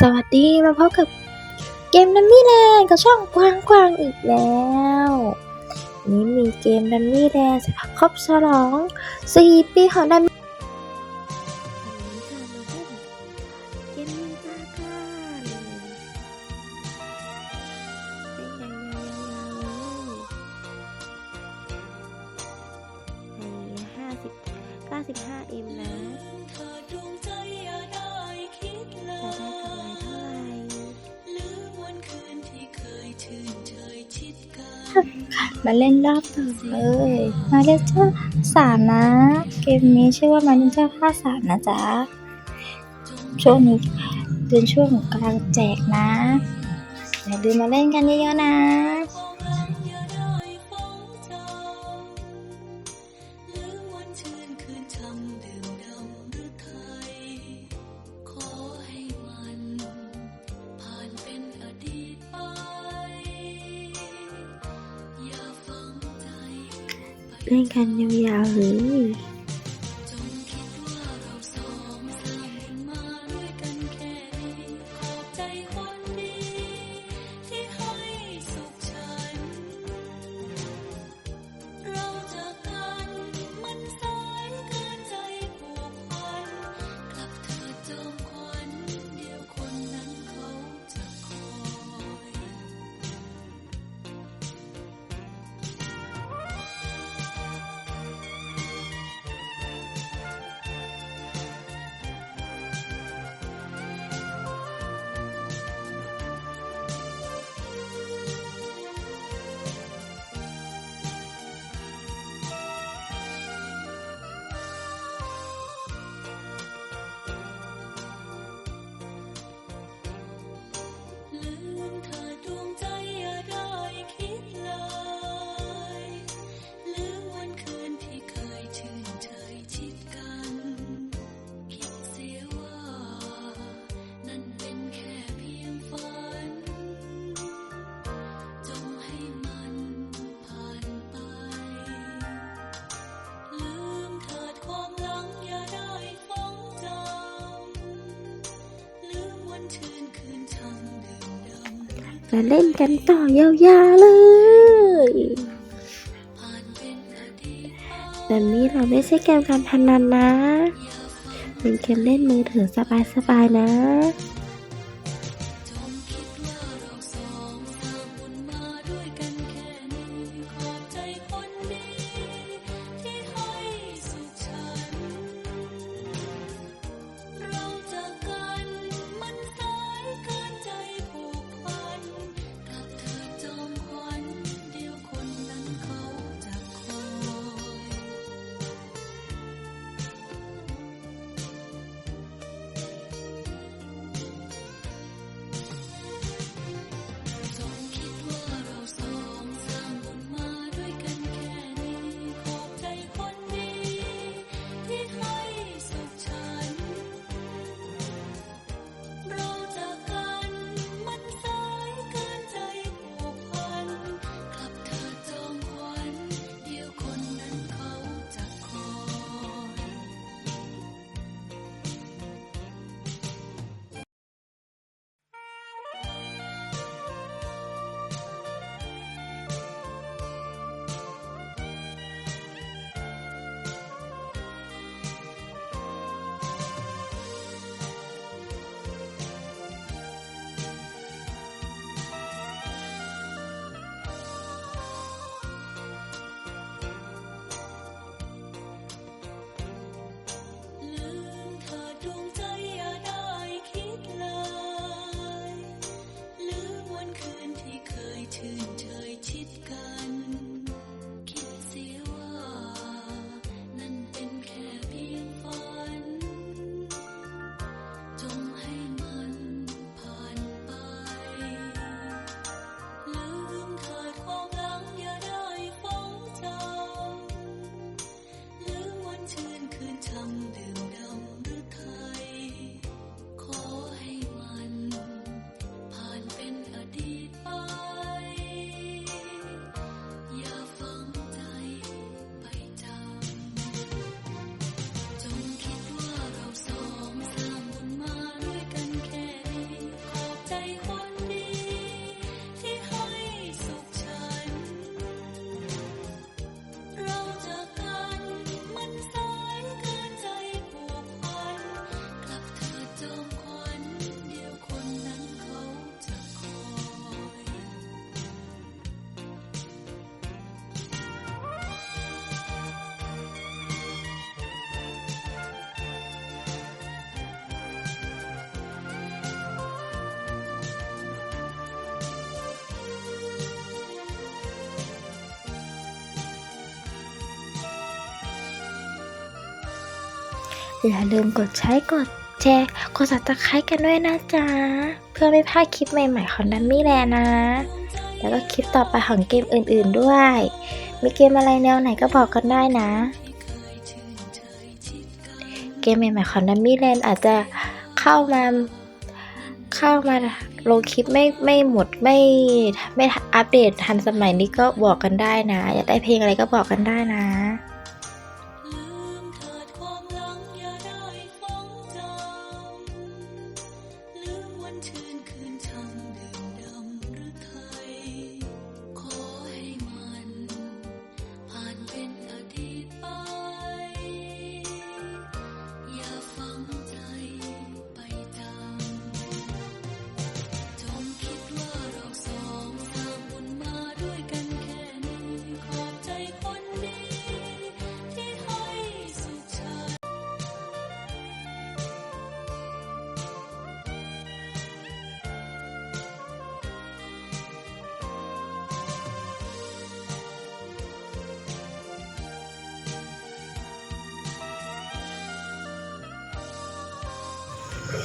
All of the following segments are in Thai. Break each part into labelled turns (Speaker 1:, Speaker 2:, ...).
Speaker 1: สวัสดีมาพบกับเกมดัมมี่แลนด์กับช่องกวางกวางอีกแล้ว นี้มีเกมดัมมี่แลนด์ครบฉลอง4ปีของดัมมี่เก้าสิบห้าเอ็มนะ มาเล่นรอบต่อเลย มาเล่นเจ้าสามนะ เกมนี้ชื่อว่ามาเล่นเจ้าข้าสามนะจ๊ะ ช่วงนี้เป็นช่วงของการแจกนะอย่าลืมมาเล่นกันเยอะๆนะ เล่นกันยาวๆเลยำ
Speaker 2: มา
Speaker 1: เล่นกันต่อยาวๆเลย
Speaker 2: ผ่านเป็นอดีตไป
Speaker 1: แบบนี้เราไม่ใช่เกมการพนันนะ เป็นเกมเล่นมือถือสบายๆนะ
Speaker 2: อย่าลื
Speaker 1: มกดใช้กดแชร์กด subscribe กันด้วยนะจ๊ะ เพื่อไม่พลาดคลิปใหม่ๆของดัมมี่แลนนะ แล้วก็คลิปต่อไปของเกมอื่นๆด้วย มีเกมอะไรแนวไหนก็บอกกันได้นะ เกมใหม่ๆของดัมมี่แลนอาจจะเข้ามาเข้ามาลงคลิปไม่ไม่หมดไม่ไม่อัปเดตทันสมัยนี้ก็บอกกันได้นะ อยากได้เพลงอะไรก็บอกกันได้นะ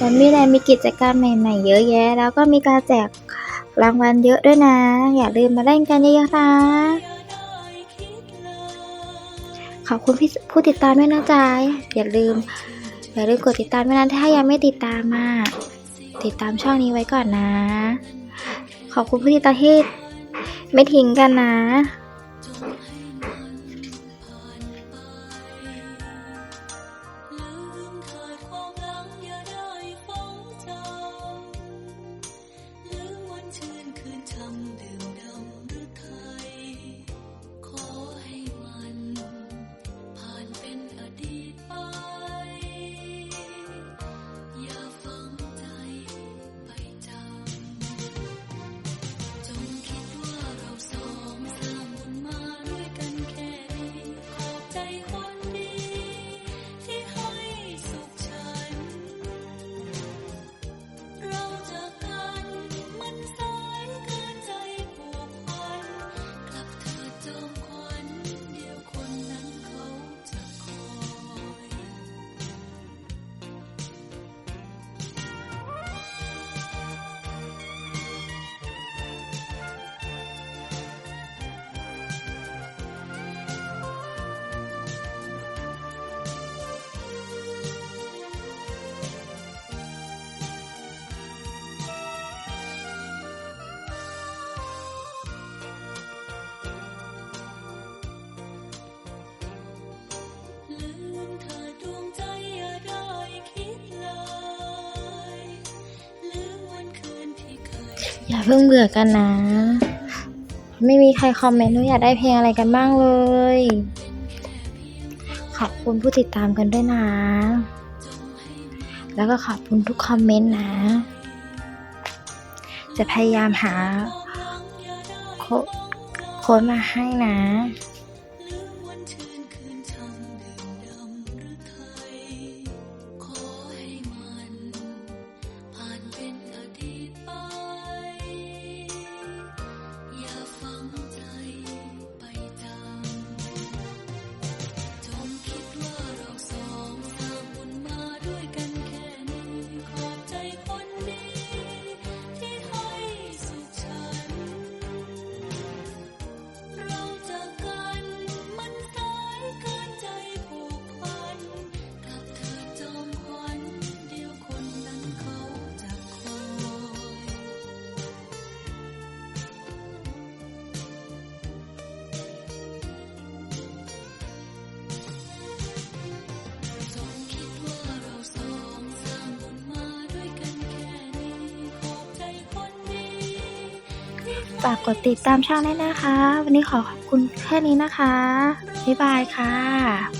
Speaker 2: ดัมมี่แล
Speaker 1: นมีกิจกรรมใหม่ๆเยอะแยะ แล้วก็มีการแจกรางวัลเยอะด้วยนะ อย่าลืมมาเล่นกันเยอะๆนะ ขอบคุณพี่ผู้ติดตามด้วยนะจ๊ะอย่าลืม อย่าลืมกดติดตามด้วยนะถ้ายังไม่ติดตามมาติดตามช่องนี้ไว้ก่อนนะ ขอบคุณผู้ติดตามที่ไม่ทิ้งกันนะ
Speaker 2: อย่าเพิ่งเบื่
Speaker 1: อกันนะ ไม่มีใครคอมเมนต์ว่าอยากได้เพลงอะไรกันบ้างเลย ขอบคุณผู้ติดตามกันด้วยนะ แล้วก็ขอบคุณทุกคอมเมนต์นะ จะพยายามหาโค้ดโค้ดมาให้นะ ฝากกดติดตามช่องด้วยนะคะ วันนี้ขอขอบคุณแค่นี้นะคะ บ๊ายบายค่ะ